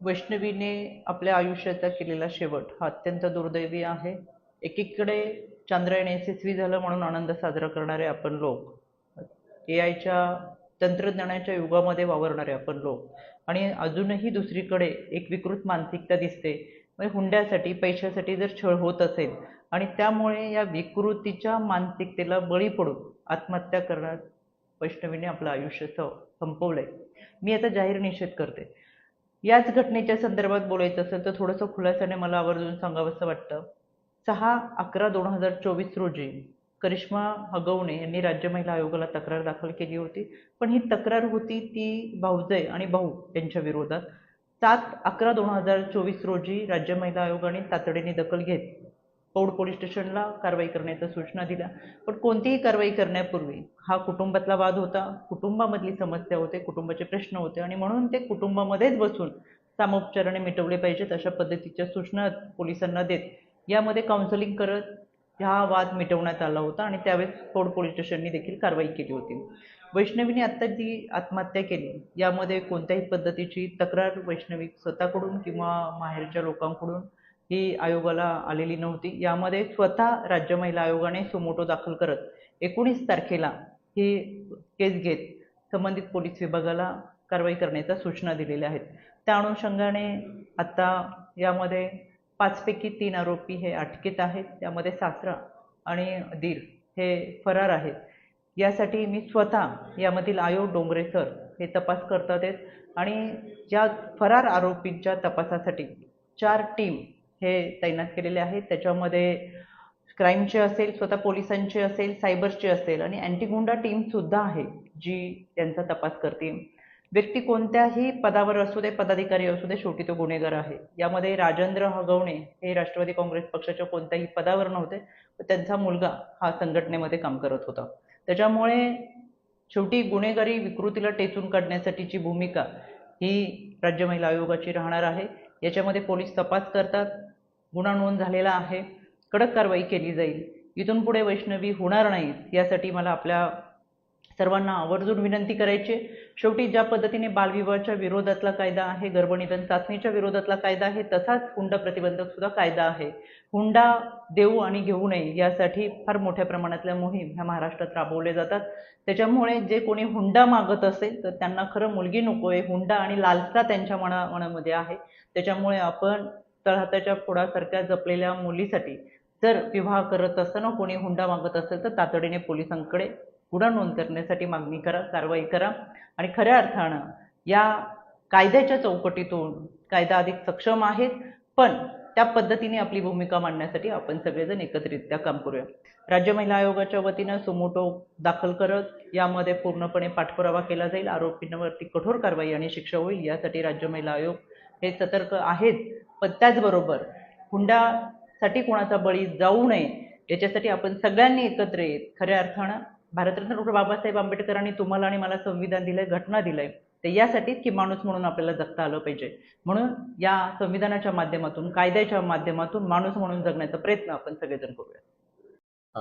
वैष्णवीने आपल्या आयुष्याचा केलेला शेवट हा अत्यंत दुर्दैवी आहे. एकीकडे चांद्रयान यशस्वी झालं म्हणून आनंद साजरा करणारे आपण लोक ए आयच्या तंत्रज्ञानाच्या युगामध्ये वावरणारे आपण लोक आणि अजूनही दुसरीकडे एक विकृत मानसिकता दिसते. म्हणजे हुंड्यासाठी पैशासाठी जर छळ होत असेल आणि त्यामुळे या विकृतीच्या मानसिकतेला बळी पडून आत्महत्या करण्यात वैष्णवीने आपलं आयुष्य संपवलंय. मी याचा जाहीर निषेध करते. याच घटनेच्या संदर्भात बोलायचं असेल तर थोडंसं खुलासाने मला आवर्जून सांगावंसं वाटतं. सहा अकरा दोन हजार चोवीस रोजी करिश्मा हगवणे यांनी राज्य महिला आयोगाला तक्रार दाखल केली होती. पण ही तक्रार होती ती भाऊजय आणि भाऊ यांच्या विरोधात. सात अकरा दोन हजार चोवीस रोजी राज्य महिला आयोगाने तातडीने दखल घेत पौड पोलीस स्टेशनला कारवाई करण्याच्या सूचना दिल्या. पण कोणतीही कारवाई करण्यापूर्वी हा कुटुंबातला वाद होता कुटुंबामधली समस्या होते कुटुंबाचे प्रश्न होते आणि म्हणून ते कुटुंबामध्येच बसून सामोपचाराने मिटवले पाहिजेत अशा पद्धतीच्या सूचना पोलिसांना देत यामध्ये काउन्सिलिंग करत हा वाद मिटवण्यात आला होता आणि त्यावेळेस पौड पोलीस स्टेशननी देखील कारवाई केली होती. वैष्णवीने आत्ता जी आत्महत्या केली. यामध्ये कोणत्याही पद्धतीची तक्रार वैष्णवी स्वतःकडून किंवा माहेरच्या लोकांकडून ही आयोगाला आलेली नव्हती. यामध्ये स्वतः राज्य महिला आयोगाने सुमोटो दाखल करत एकोणीस तारखेला ही केस घेत संबंधित पोलीस विभागाला कारवाई करण्याच्या सूचना दिलेल्या आहेत. त्या अनुषंगाने आता यामध्ये पाचपैकी तीन आरोपी हे अटकेत आहेत. त्यामध्ये सासरा आणि दीर हे फरार आहेत. यासाठी मी स्वतः यामधील आयोग डोंगरे सर हे तपास करतात आहेत. आणि या फरार आरोपींच्या तपासासाठी चार टीम हे तैनात केलेले आहेत. त्याच्यामध्ये क्राईमचे असेल स्वतः पोलिसांचे असेल सायबरचे असेल आणि अँटी गुंडा टीम सुद्धा आहे जी त्यांचा तपास करते. व्यक्ती कोणत्याही पदावर असू दे पदाधिकारी असू दे शेवटी तो गुन्हेगार आहे. यामध्ये राजेंद्र हगवणे हे राष्ट्रवादी काँग्रेस पक्षाच्या कोणत्याही पदावर नव्हते त्यांचा मुलगा हा संघटनेमध्ये काम करत होता. त्याच्यामुळे शेवटी गुन्हेगारी विकृतीला टेचून काढण्यासाठीची भूमिका ही राज्य महिला आयोगाची राहणार आहे. याच्यामध्ये पोलीस तपास करतात गुन्हा नोंद झालेला आहे कडक कारवाई केली जाईल. इथून पुढे वैष्णवी होणार नाहीत यासाठी मला आपल्या सर्वांना आवर्जून विनंती करायची. शेवटी ज्या पद्धतीने बालविवाहाच्या विरोधातला कायदा आहे गर्भनिधन चाचणीच्या विरोधातला कायदा आहे तसाच हुंडा प्रतिबंधक सुद्धा कायदा आहे. हुंडा देऊ आणि घेऊ नये यासाठी फार मोठ्या प्रमाणातल्या मोहीम ह्या महाराष्ट्रात राबवल्या जातात. त्याच्यामुळे जे कोणी हुंडा मागत असेल तर त्यांना खरं मुलगी नको आहे हुंडा आणि लालसा त्यांच्या मना मनामध्ये आहे. त्याच्यामुळे आपण तळहाताच्या फोडासारख्या जपलेल्या मुलीसाठी जर विवाह करत असताना कोणी हुंडा मागत असेल तर तातडीने पोलिसांकडे गुन्हा नोंद करण्यासाठी मागणी करा कारवाई करा. आणि खऱ्या अर्थानं या कायद्याच्या चौकटीतून कायदा अधिक सक्षम आहेत पण त्या पद्धतीने आपली भूमिका मांडण्यासाठी आपण सगळेजण एकत्रितरित्या काम करूया. राज्य महिला आयोगाच्या वतीनं सुमोटो दाखल करत यामध्ये पूर्णपणे पाठपुरावा केला जाईल. आरोपींवरती कठोर कारवाई आणि शिक्षा होईल यासाठी राज्य महिला आयोग हे सतर्क आहेत. पण त्याचबरोबर हुंडासाठी कोणाचा बळी जाऊ नये याच्यासाठी आपण सगळ्यांनी एकत्र येत खऱ्या अर्थानं भारतरत्न डॉक्टर बाबासाहेब आंबेडकरांनी तुम्हाला आणि मला संविधान दिलंय घटना दिलंय तर यासाठीच की माणूस म्हणून आपल्याला जगता आलं पाहिजे. म्हणून या संविधानाच्या माध्यमातून कायद्याच्या माध्यमातून माणूस म्हणून जगण्याचा प्रयत्न आपण सगळेजण करूया